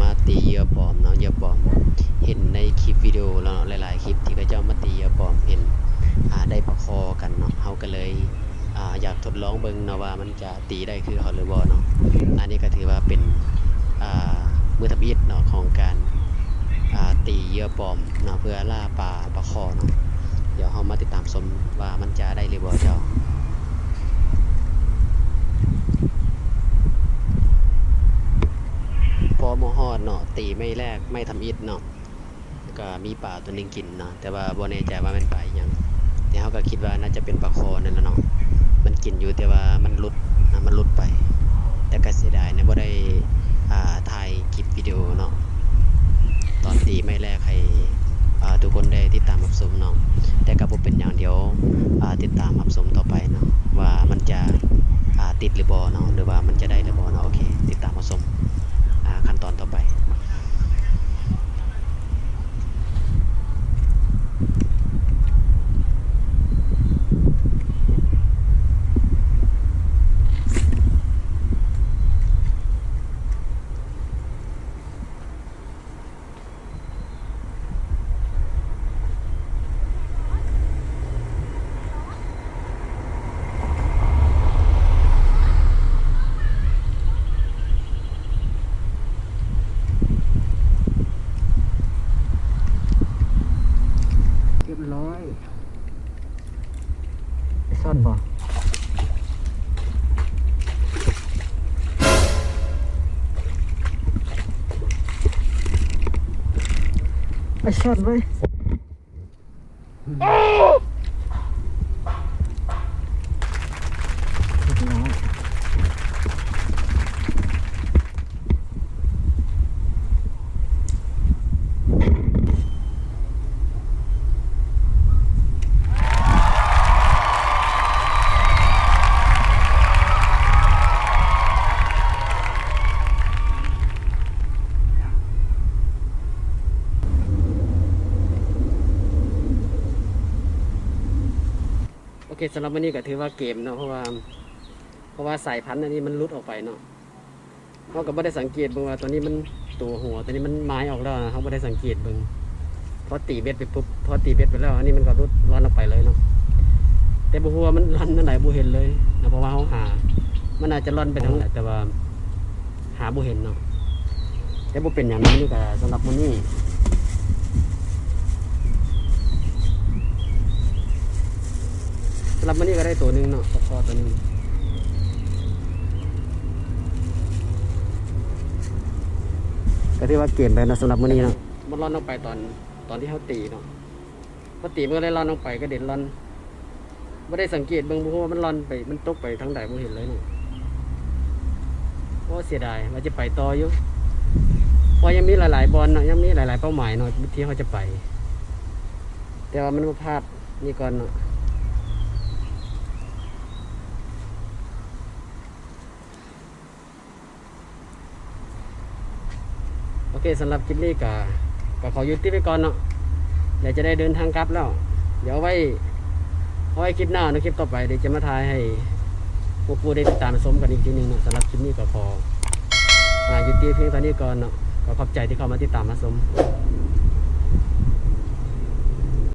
มาตีเยื่อปลอมเนาะเยื่อปลอม เห็นในคลิปวิดีโอแล้วเนาหลาย ๆ คลิปที่เขาเจ้ามาตีเยื่อปลอมเห็นได้ประคอกันเนาะเฮาก็เลยออยากทดลองเบิ่งเนาะว่ามันจะตีได้คือเขาหรือบ่เนาะอันนี้ก็ถือว่าเป็นมือทับอิดเนาะของการาตีเยื่อปลอมเนาะเพื่อล่าปลาประคอเนาะเดี๋ยวเฮามาติดตามชมว่ามันจะได้หรือบ่เจ้า พอมอฮอดเนาะตี ไม่แรกไม่ทำอิดเนาะก็มีปลาตัวนึงกินเนาะแต่ว่าบ่แน่ใจว่ามันปลาอิหยังแต่เขาก็คิดว่าน่าจะเป็นปลาคอนั่นแหละเนาะมันกินอยู่แต่ว่ามันลุดนะมันลุดไป แต่ก็เสียดายนะบ่ได้อ่าถ่ายคลิปวิดีโอเนาะตอนตีไม่แรกให้อ่าทุกคนได้ติดตามรับชมเนาะแต่ก็บ่เป็นอย่างเดียวติดตามรับชมต่อไปเนาะว่ามันจะติดหรือบ่เนาะหรือว่ามันจะได้หรือบ่เนาะโอเคติดตามรับชม อ่าขั้นตอนต่อไป เรียบร้อยซ่อ นบ่ไอ้ซ่อนไว้เคสำหรับวันนี้ก็ถือว่าเกมเนาะเพราะว่า เพราะว่าสายพันธุ์อันนี้มันรุดออกไปเนาะเขาก็ไม่ได้สังเกตเบิ่งว่าตัวนี้มันตัวหัวตัวนี้มันไม้ออกแล้วนะเขาไม่ได้สังเกตเบิ่งพอตีเบ็ดไปปุ๊บพอตีเบ็ดไปแล้วอันนี้มันก็รุดร้อนออกไปเลยเนาะแต่บุหัวมันรันนั่นไหนบุเห็นเลยนะเพราะว่าเขาหา มันอาจจะร่อนไปทางแต่ว่าหาบุเห็นเนาะแต่บุเป็นอย่างนี้นี่ก็สำหรับมันนี้ สำหรับมันนี้ก็ได้ตัวหนึ่งเนาะพอตัวหนึ่งก็ที่ว่าเกมไปนะสำหรับมันนี้เนาะมันร่อนออกไปตอนตอนที่เขาตีเนาะพอตีมันก็เลยร่อนออกไปก็เด็นร่อนไม่ได้สังเกตเบิ่งเพราะว่ามันร่อนไปมันตกไปทางใดบ่เห็นเลยเนาะโอ้เสียดายว่าจะไปต่ออยู่เพราะยังมีหลายๆบอลเนาะยังมีหลาย ๆ เป้าหมายเนาะที่เขาจะไป แต่ว่ามันมาพลาดนี่ก่อนเนาะ เคสำหรับคลิปนี้ก็ก็ขอยุติไปก่อนเนาะเดี๋ยวจะได้เดินทางกลับแล้ว เดี๋ยวไว้เอาไว้คลิปหน้านะคลิปต่อไปเดี๋ยวจะมาทายให้พวกผู้ได้ติดตามชมกันอีกทีหนึงเนาะสำหรับคลิปนี้ก็ขออ่ายุติเพียงเท่านี้ก่อนเนาะก็ขอบใจที่เข้ามาติดตามมาชม